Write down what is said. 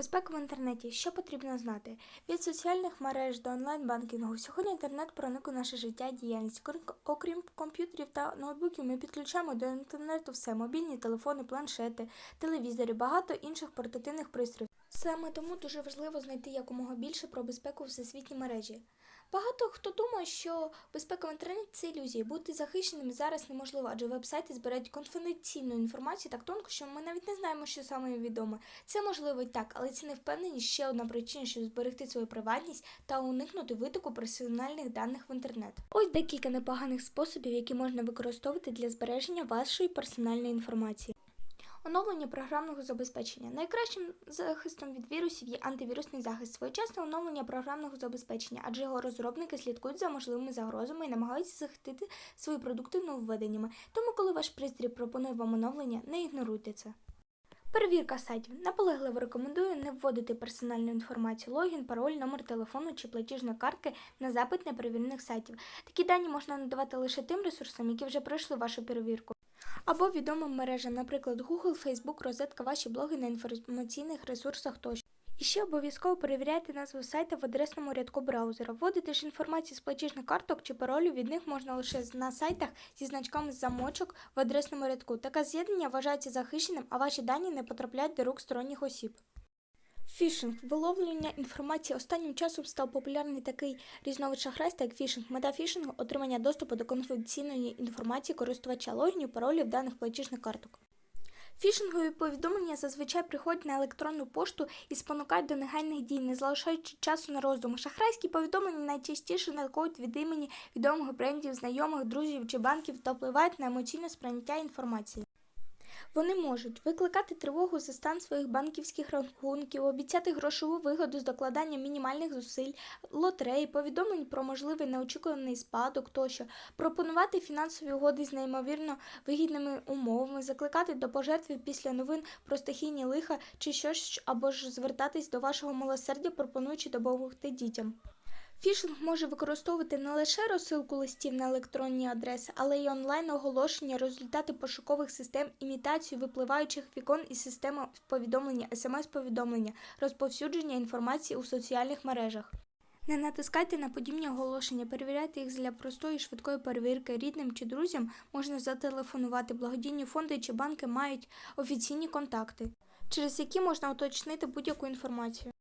Безпека в інтернеті. Що потрібно знати? Від соціальних мереж до онлайн-банкінгу. Сьогодні інтернет проник у наше життя діяльність. Крім- Окрім комп'ютерів та ноутбуків, ми підключаємо до інтернету все: мобільні телефони, планшети, телевізори, багато інших портативних пристроїв. Саме тому дуже важливо знайти якомога більше про безпеку в всесвітній мережі. Багато хто думає, що безпека в інтернеті це ілюзія. Бути захищеним зараз неможливо, адже вебсайти збирають конфіденційну інформацію так тонко, що ми навіть не знаємо, що саме відомо. Це можливо і так, але це не впевненість ще одна причина, щоб зберегти свою приватність та уникнути витоку персональних даних в інтернет. Ось декілька непоганих способів, які можна використовувати для збереження вашої персональної інформації. Оновлення програмного забезпечення. Найкращим захистом від вірусів є антивірусний захист, своєчасне оновлення програмного забезпечення, адже його розробники слідкують за можливими загрозами і намагаються захистити свої продукти нововведеннями. Тому, коли ваш пристрій пропонує вам оновлення, не ігноруйте це. Перевірка сайтів. Наполегливо рекомендую не вводити персональну інформацію, логін, пароль, номер телефону чи платіжної картки на запит неперевірених сайтів. Такі дані можна надавати лише тим ресурсам, які вже пройшли вашу перевірку. Або відомим мережам, наприклад, Google, Facebook, розетка, ваші блоги на інформаційних ресурсах тощо. І ще обов'язково перевіряйте назву сайта в адресному рядку браузера. Вводити ж інформацію з платіжних карток чи паролів від них можна лише на сайтах зі значками замочок в адресному рядку. Таке з'єднання вважається захищеним, а ваші дані не потрапляють до рук сторонніх осіб. Фішинг виловлювання інформації останнім часом став популярний такий різновид шахрайства, як фішинг. Мета фішингу отримання доступу до конфіденційної інформації користувача логінів, паролів даних платіжних карток. Фішингові повідомлення зазвичай приходять на електронну пошту і спонукають до негайних дій, не залишаючи часу на роздуми. Шахрайські повідомлення найчастіше надходять від імені відомих брендів, знайомих, друзів чи банків та впливають на емоційне сприйняття інформації. Вони можуть викликати тривогу за стан своїх банківських рахунків, обіцяти грошову вигоду з докладанням мінімальних зусиль, лотереї, повідомлень про можливий неочікуваний спадок тощо, пропонувати фінансові угоди з неймовірно вигідними умовами, закликати до пожертви після новин про стихійні лиха чи щось, або ж звертатись до вашого милосердя, пропонуючи допомогти дітям. Фішинг може використовувати не лише розсилку листів на електронні адреси, але й онлайн-оголошення, результати пошукових систем, імітацію випливаючих вікон із системи повідомлення, смс-повідомлення, розповсюдження інформації у соціальних мережах. Не натискайте на подібні оголошення, перевіряйте їх для простої швидкої перевірки. Рідним чи друзям можна зателефонувати. Благодійні фонди чи банки мають офіційні контакти, через які можна уточнити будь-яку інформацію.